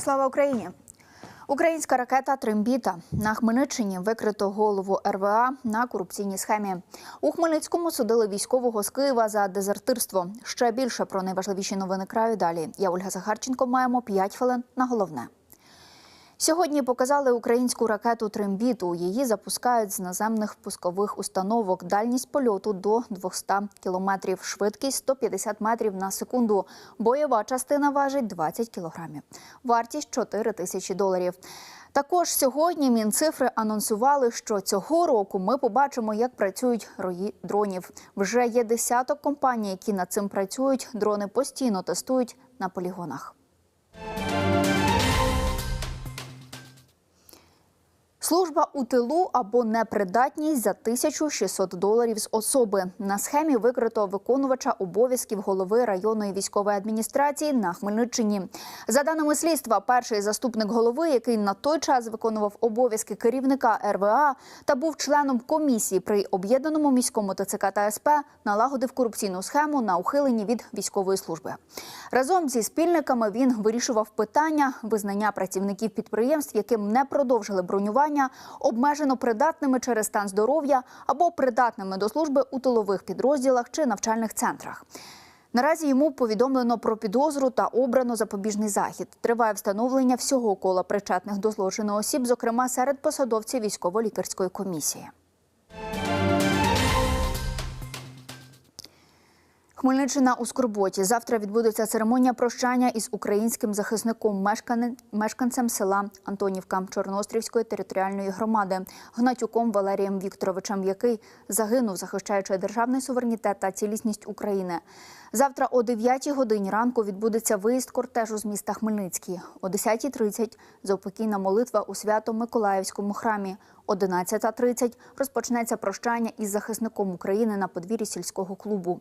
Слава Україні! Українська ракета Трембіта на Хмельниччині викрито голову РВА на корупційній схемі. У Хмельницькому судили військового з Києва за дезертирство. Ще більше про найважливіші новини краю далі. Я Ольга Захарченко. Маємо 5 хвилин на головне. Сьогодні показали українську ракету Трембіту. Її запускають з наземних пускових установок. Дальність польоту до 200 кілометрів, швидкість 150 метрів на секунду. Бойова частина важить 20 кілограмів. Вартість 4 тисячі доларів. Також сьогодні Мінцифри анонсували, що цього року ми побачимо, як працюють рої дронів. Вже є десяток компаній, які над цим працюють. Дрони постійно тестують на полігонах. Служба у тилу або непридатність за 1600 доларів з особи. На схемі викрито виконувача обов'язків голови районної військової адміністрації на Хмельниччині. За даними слідства, перший заступник голови, який на той час виконував обов'язки керівника РВА та був членом комісії при об'єднаному міському ТЦК та СП, налагодив корупційну схему на ухиленні від військової служби. Разом зі спільниками він вирішував питання визнання працівників підприємств, яким не продовжили бронювання обмежено придатними через стан здоров'я або придатними до служби у тилових підрозділах чи навчальних центрах. Наразі йому повідомлено про підозру та обрано запобіжний захід. Триває встановлення всього кола причетних до злочину осіб, зокрема серед посадовців військово-лікарської комісії. Хмельниччина у Скорботі. Завтра відбудеться церемонія прощання із українським захисником, мешканцем села Антонівка Чорноострівської територіальної громади, Гнатюком Валерієм Вікторовичем, який загинув, захищаючи державний суверенітет та цілісність України. Завтра о 9 годині ранку відбудеться виїзд кортежу з міста Хмельницький. О 10.30 – заупокійна молитва у Свято-Миколаївському храмі. 11.30 розпочнеться прощання із захисником України на подвір'ї сільського клубу.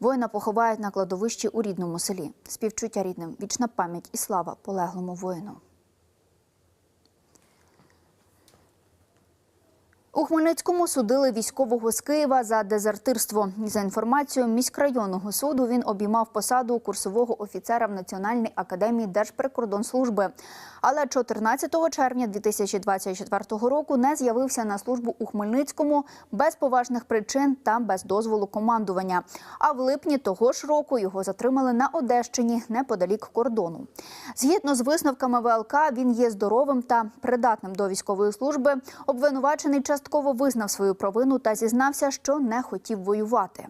Воїна поховають на кладовищі у рідному селі. Співчуття рідним, вічна пам'ять і слава полеглому воїну. У Хмельницькому судили військового з Києва за дезертирство. За інформацією міськрайонного суду, він обіймав посаду курсового офіцера в Національній академії Держприкордонслужби. Але 14 червня 2024 року не з'явився на службу у Хмельницькому без поважних причин та без дозволу командування. А в липні того ж року його затримали на Одещині неподалік кордону. Згідно з висновками ВЛК, він є здоровим та придатним до військової служби. Обвинувачений частково визнав свою провину та зізнався, що не хотів воювати.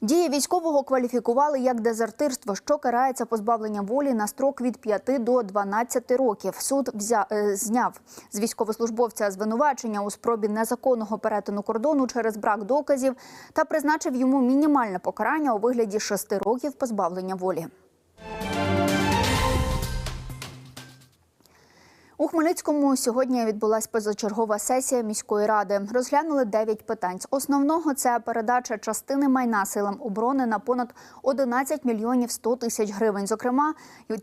Дії військового кваліфікували як дезертирство, що карається позбавленням волі на строк від 5 до 12 років. Суд взя... е, зняв з військовослужбовця звинувачення у спробі незаконного перетину кордону через брак доказів та призначив йому мінімальне покарання у вигляді 6 років позбавлення волі. Хмельницькому сьогодні відбулася позачергова сесія міської ради. Розглянули 9 питань. З основного це передача частини майна силам оборони на понад 11 мільйонів 100 тисяч гривень. Зокрема,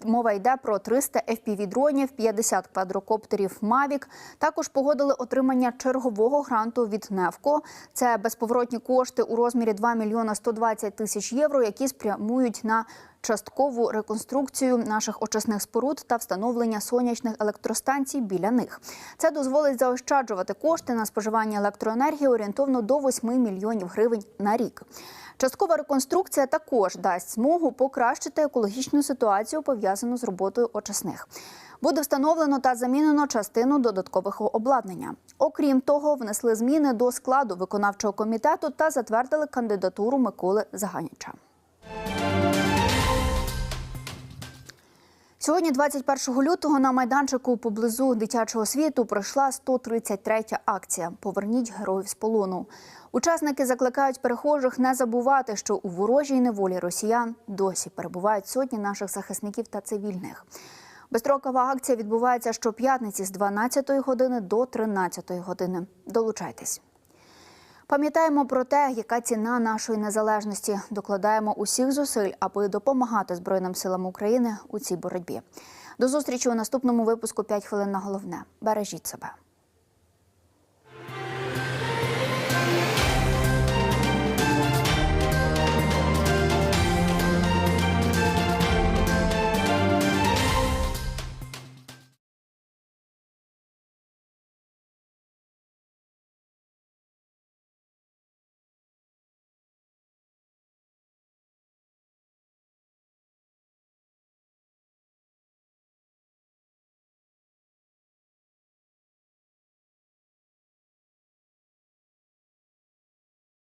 мова йде про 300 FPV-дронів, 50 квадрокоптерів Мавік. Також погодили отримання чергового гранту від НЕВКО. Це безповоротні кошти у розмірі 2 мільйона 120 тисяч євро, які спрямують на часткову реконструкцію наших очисних споруд та встановлення сонячних електростанцій біля них. Це дозволить заощаджувати кошти на споживання електроенергії орієнтовно до 8 мільйонів гривень на рік. Часткова реконструкція також дасть змогу покращити екологічну ситуацію, пов'язану з роботою очисних. Буде встановлено та замінено частину додаткового обладнання. Окрім того, внесли зміни до складу виконавчого комітету та затвердили кандидатуру Миколи Заганіча. Сьогодні, 21 лютого, на майданчику поблизу дитячого світу пройшла 133-я акція Поверніть героїв з полону. Учасники закликають перехожих не забувати, що у ворожій неволі росіян досі перебувають сотні наших захисників та цивільних. Безстрокова акція відбувається щоп'ятниці з 12 години до 13 години. Долучайтесь. Пам'ятаємо про те, яка ціна нашої незалежності. Докладаємо усіх зусиль, аби допомагати Збройним силам України у цій боротьбі. До зустрічі у наступному випуску «5 хвилин на головне. Бережіть себе.